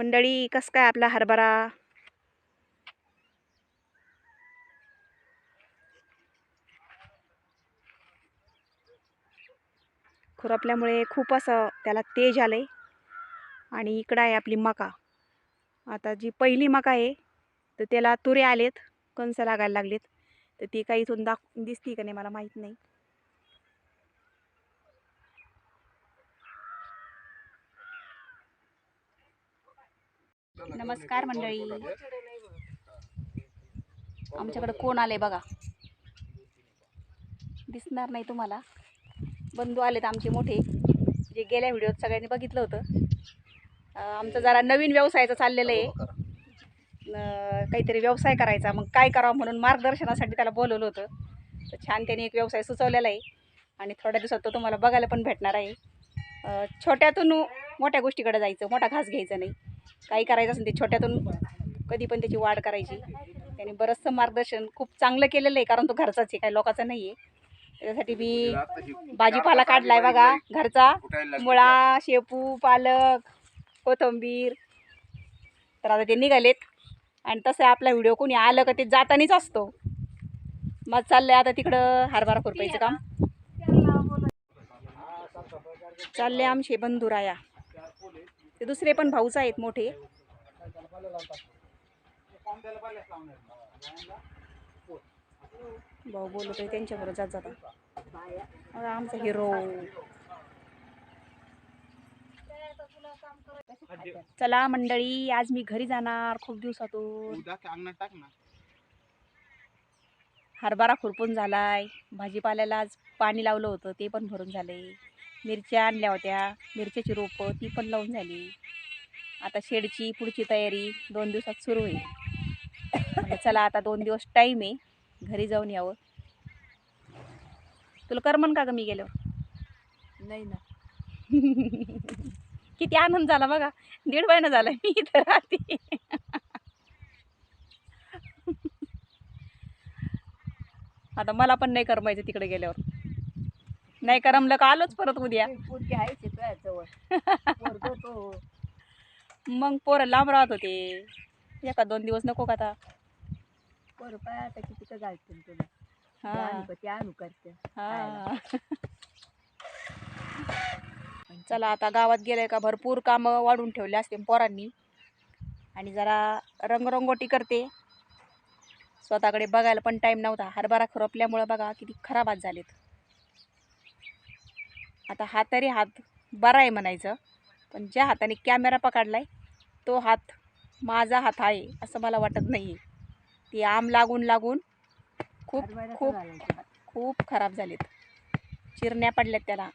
मंडळी कस काय आपला हरभरा? खुरपल्यामुळे खूप असं त्याला तेज आलंय. आणि इकडं आहे आपली मका. आता जी पहिली मका आहे तर त्याला तुरे आलेत कंस लागायला लागलेत. तर ती काही इथून दाख दिसती का नाही मला माहीत नाही. नमस्कार मंडळी. आमच्याकडे कोण आले बघा. दिसणार नाही तुम्हाला. बंधू आलेत आमचे मोठे. जे गेल्या व्हिडिओत सगळ्यांनी बघितलं होतं. आमचं जरा नवीन व्यवसायाचं चाललेलं आहे. काहीतरी व्यवसाय करायचा. मग काय करावं म्हणून मार्गदर्शनासाठी त्याला बोलवलं होतं. तर छान त्याने एक व्यवसाय सुचवलेला आहे. आणि थोड्या दिवसात तो तुम्हाला बघायला पण भेटणार आहे. छोट्यातून मोठ्या गोष्टीकडे जायचं. मोठा घास घ्यायचा नाही. काही करायचं असेल ते छोट्यातून कधी पण त्याची वाढ करायची. त्याने बरंचसं मार्गदर्शन खूप चांगलं केलेलं आहे कारण तो घरचाच आहे काही लोकांचा नाही आहे. त्याच्यासाठी मी भाजीपाला काढलाय बघा घरचा. मुळा शेपू पालक कोथिंबीर. तर आता ते निघालेत. आणि तसं आपला व्हिडिओ कोणी आलं का ते जातानीच असतो. मग चाललंय आता तिकडं हरभरा खुरपायचं काम. चालले आमचे बंधुराया. ते दुसरे पण भाऊच आहेत मोठे. भाऊ बोलतोय त्यांच्याबरोबर जात जाता. आमचा हिरो चला मंडळी आज मी घरी जाणार खूप दिवसातून. हरभरा खुरपून झालाय. भाजीपाल्याला आज पाणी लावलं होतं ते पण भरून झाले मिरच्या आणल्या होत्या. मिरच्याची रोपं ती पण लावून झाली. आता शेडची पुढची तयारी दोन दिवसात सुरू होईल. चला आता दोन दिवस टाईम आहे. घरी जाऊन यावं. तुला करमन का ग मी गेल्यावर? नाही ना. किती आनंद झाला बघा. दीड महिना झाला मी इथं राहते. आता मला पण नाही करमायचं तिकडे गेल्यावर. नाही करमलं का आलोच परत उद्या. पोरगी आहेच आहे तुझ्या जवळ तो मग पोरं लांब राहत होते. एका दोन दिवस नको का आता? पोरं पाय आता किती का घालतील तुला? ते हा आणू का? ते आणू करते. हा. चला आता गावात गेले का? भरपूर कामं वाढून ठेवले असते पोरांनी. आणि जरा रंगरंगोटी करते. स्वतःकडे बघायला पण टाईम नव्हता. हरभरा खरपल्यामुळं बघा किती खराब हात झालेत. आता हा तरी हात बरा आहे म्हणायचं. पण ज्या हाताने कॅमेरा पकडलाय तो हात माझा हात आहे असं मला वाटत नाही आहे ती आम लागून लागून खूप खूप. खूप खराब झालेत. चिरण्या पडल्यात त्याला.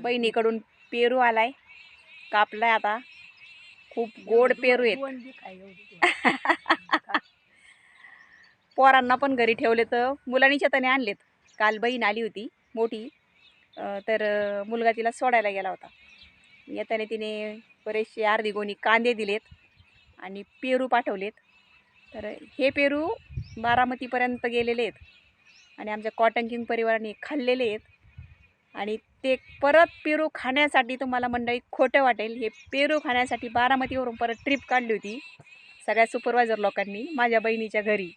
बहिणीकडून पेरू आलाय कापलाय आता. खूप गोड पेरू आहेत. पोरांना पण घरी ठेवले तर मुलांनी त्याने आणलेत. काल बहीण आली होती. मोठी. तर मुलगा तिला सोडायला गेला होता. येताने तिने बरेचसे अर्धी गोणी कांदे दिलेत आणि पेरू पाठवलेत. तर हे पेरू बारामतीपर्यंत गेलेले आहेत आणि आमच्या कॉटन किंग परिवाराने खाल्लेले आहेत. आणि ते परत पेरू खाण्यासाठी तुम्हाला मंडळी खोटं वाटेल. हे पेरू खाण्यासाठी बारामतीवरून परत ट्रिप काढली होती सगळ्या सुपरवायझर लोकांनी माझ्या बहिणीच्या घरी.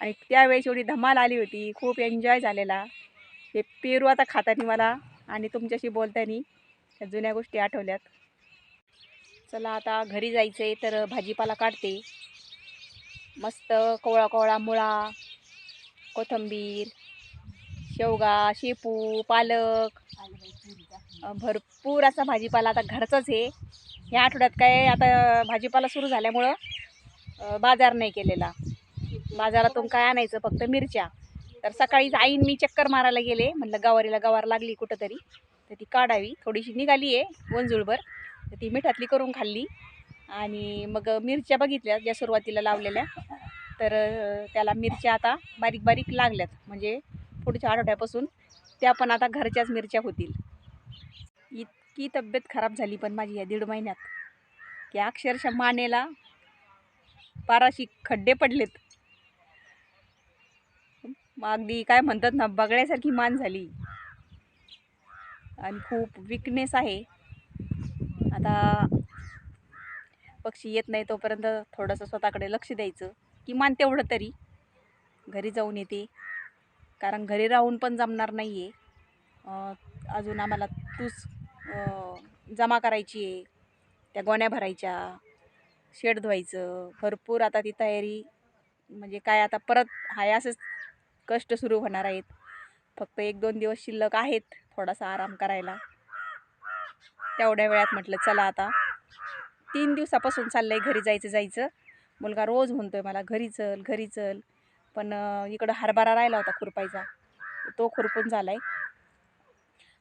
आणि त्यावेळेस एवढी धमाल आली होती खूप एन्जॉय झालेला. हे पेरू आता खाताना मला आणि तुमच्याशी बोलताना त्या जुन्या गोष्टी आठवल्यात. चला आता घरी जायचं आहे तर भाजीपाला काढते. मस्त कोवळा कोवळा मुळा कोथंबीर शेवगा शेपू पालक भरपूर असा भाजीपाला आता घरचाच आहे. ह्या आठवड्यात काय आता भाजीपाला सुरू झाल्यामुळं बाजार नाही केलेला. बाजारातून काय आणायचं? फक्त मिरच्या. तर सकाळीच आईन मी चक्कर मारायला गेले. म्हटलं गवारीला गवार लागली कुठंतरी. तर ती काढावी. थोडीशी निघाली आहे वंजुळभर. तर ती मिठातली करून खाल्ली. आणि मग मिरच्या बघितल्या ज्या सुरुवातीला लावलेल्या. तर त्याला मिरच्या आता बारीक बारीक लागल्यात. म्हणजे पुढच्या आठवड्यापासून त्या पण आता घरच्याच मिरच्या होतील. इतकी तब्येत खराब झाली पण माझी या दीड महिन्यात. की अक्षरशः मानेला पाराशी खड्डे पडलेत. अगदी काय म्हणतात ना बगड्यासारखी मान झाली. आणि खूप विकनेस आहे. आता पक्षी येत नाही तोपर्यंत थोडंसं स्वतःकडे लक्ष द्यायचं. किमान तेवढं तरी घरी जाऊन येते. कारण घरी राहून पण जमणार नाही आहे अजून आम्हाला तूस जमा करायची आहे. त्या गोण्या भरायच्या शेड धुवायचं भरपूर आता ती तयारी म्हणजे काय आता परत हाय असंच कष्ट सुरू होणार आहेत. फक्त एक दोन दिवस शिल्लक आहेत थोडासा आराम करायला. तेवढ्या वेळात म्हटलं चला आता. तीन दिवसापासून चाललं आहे घरी जायचं जायचं. मुलगा रोज म्हणतोय मला घरी चल घरी चल. पण इकडं हरभरा राहिला होता खुरपायचा. तो खुरपून झाला आहे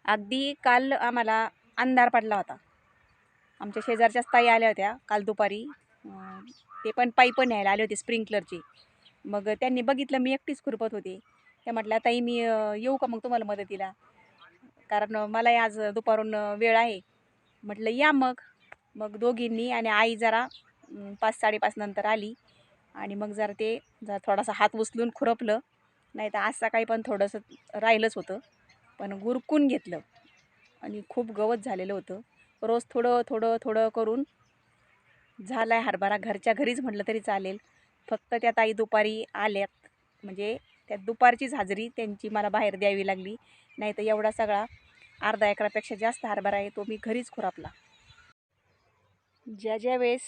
अगदी काल आम्हाला अंधार पडला होता. आमच्या शेजारच्याच ताई आल्या होत्या काल दुपारी. ते पण पाईप न्यायला आले होते स्प्रिंकलरची. मग त्यांनी बघितलं मी एकटीच खुरपत होते. त्या म्हटलं ताई मी येऊ का मग तुम्हाला मदतीला? कारण मलाही आज दुपारून वेळ आहे. म्हटलं या मग. मग दोघींनी आणि आई जरा पाच साडेपाच नंतर आली आणि मग जर ते जरा थोडासा हात उचलून खुरपलं. नाही तर आज सकाळी पण थोडंसं राहिलंच होतं. पण गुरकून घेतलं आणि खूप गवत झालेलं होतं. रोज थोडं थोडं थोडं करून झाला आहे हरभरा. घरच्या घरीच म्हटलं तरी चालेल. फक्त त्या ताई दुपारी आल्यात. म्हणजे त्या दुपारचीच हाजरी त्यांची मला बाहेर द्यावी लागली. नाही तर एवढा सगळा अर्धा एकरापेक्षा जास्त हरभरा आहे तो मी घरीच खुरापला. ज्या ज्या वेळेस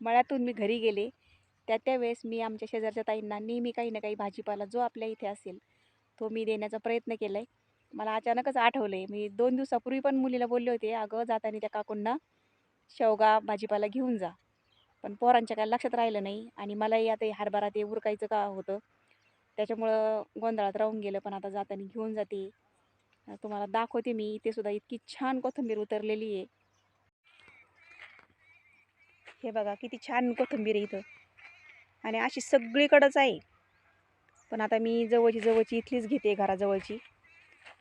मळ्यातून मी घरी गेले त्या त्या वेळेस मी आमच्या शेजारच्या ताईंना नेहमी काही ना काही भाजीपाला जो आपल्या इथे असेल तो मी देण्याचा प्रयत्न केला आहे मला अचानकच आठवलं आहे मी दोन दिवसापूर्वी पण मुलीला बोलले होते अगं जाताना त्या काकूंना शेवगा भाजीपाला घेऊन जा. पण पोरांच्या काय लक्षात राहिलं नाही आणि मलाही आता हरभरा ते उरकायचं का होतं? त्याच्यामुळं गोंधळात राहून गेलं पण आता जाताना घेऊन जाते. तुम्हाला दाखवते मी इथे सुद्धा इतकी छान कोथिंबीर उतरलेली आहे. हे बघा किती छान कोथिंबीर इथं. आणि अशी सगळीकडंच आहे. पण आता मी जवळची जवळची इथलीच घेते घराजवळची.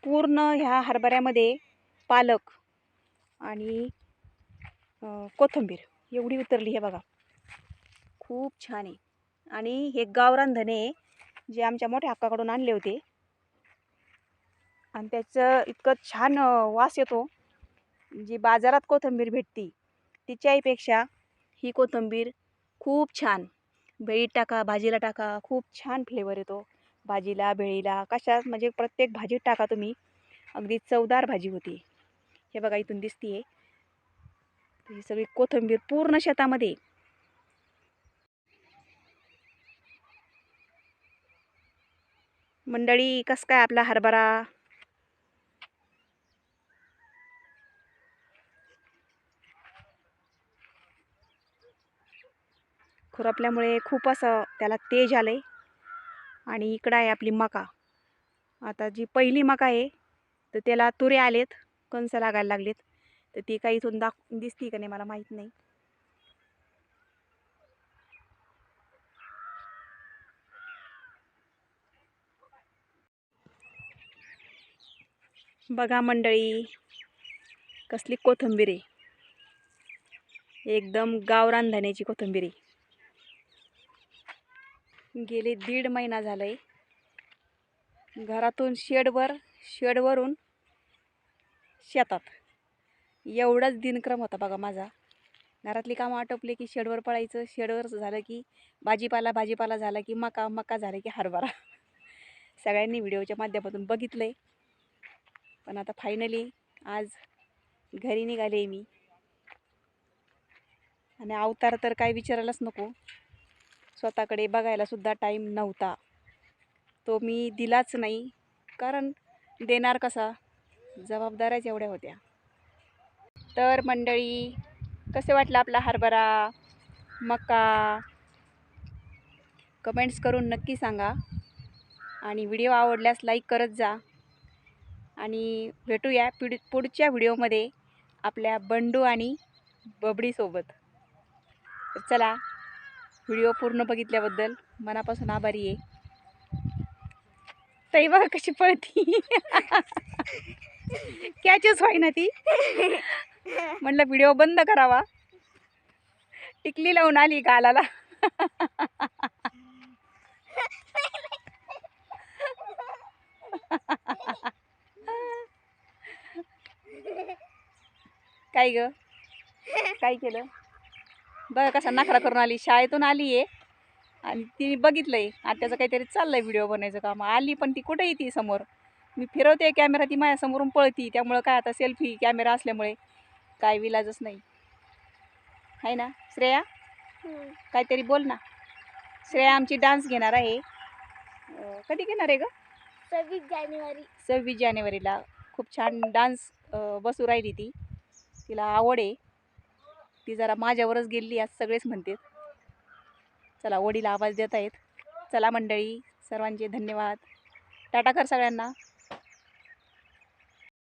पूर्ण ह्या हरभऱ्यामध्ये पालक आणि कोथिंबीर एवढी उतरली हे बघा. खूप छान आहे. आणि हे गावरान धने जे आमच्या मोठ्या हक्काकडून आणले होते. आणि त्याचं इतकं छान वास येतो. जी बाजारात कोथिंबीर भेटती तिच्याहीपेक्षा ही कोथिंबीर खूप छान. भेळीत टाका भाजीला टाका खूप छान फ्लेवर येतो. भाजीला भेळीला कशात म्हणजे प्रत्येक भाजीत टाका तुम्ही. अगदी चवदार भाजी होती. हे बघा इथून दिसतीये. ही सगळी कोथिंबीर पूर्ण शेतामध्ये मंडळी कस काय आपला हरभरा? खुरपल्यामुळे खूप असं त्याला तेज आलं आहे आणि इकडं आहे आपली मका. आता जी पहिली मका आहे तर त्याला तुरे आलेत कंस लागायला लागलेत. तर ती काही इथून दाख दिसती का नाही मला माहीत नाही. बघा मंडळी कसली कोथंबीर आहे. एकदम गावरान धन्याची कोथंबीर आहे. गेले दीड महिना झालाय. घरातून शेडवर शेडवरून शेतात. एवढाच दिनक्रम होता बघा माझा. घरातली कामं आटोपले की शेडवर पळायचं. शेडवर झालं की भाजीपाला भाजीपाला झाला की मका मका झालं की हरभरा. सगळ्यांनी व्हिडिओच्या माध्यमातून बघितलं आहे पण आता फायनली आज घरी निघाले मी. आणि अवतार तर काय विचारायलाच नको. स्वतःकडे बघायलासुद्धा टाईम नव्हता. तो मी दिलाच नाही. कारण देणार कसा? जबाबदाऱ्याच एवढ्या होत्या. तर मंडळी कसे वाटलं आपला हरभरा? मका? कमेंट्स करून नक्की सांगा. आणि व्हिडिओ आवडल्यास लाईक करत जा. आणि भेटूया पिढ पुढच्या व्हिडिओमध्ये आपल्या बंडू आणि बबडीसोबत चला व्हिडिओ पूर्ण बघितल्याबद्दल मनापासून आभारी आहे. ताई बघा कशी पळती. कॅचच ना ती. म्हटलं व्हिडिओ बंद करावा. टिकली लावून आली गालाला. काय ग? काय केलं? बघा कसा नखरा करून आली शाळेतून आली आहे. आणि तिने बघितलं आहे आणि त्याचं काहीतरी चाललं आहे व्हिडिओ बनवायचं काम. आली पण ती कुठे येते समोर? मी फिरवते कॅमेरा ती माझ्यासमोरून पळती. त्यामुळं काय आता सेल्फी कॅमेरा असल्यामुळे काय विलाजच नाही. आहे ना श्रेया? काहीतरी बोल ना. श्रेया आमची डान्स घेणार आहे. कधी घेणार आहे ग? सव्वीस जानेवारी. सव्वीस जानेवारीला. खूप छान डान्स बसू राहिली ती. तिला आवड आहे. ती जरा माझ्यावरच गेली आज सगळेच म्हणतात. चला वडील आवाज देत आहेत चला मंडळी सर्वांचे धन्यवाद. टाटा कर सगळ्यांना.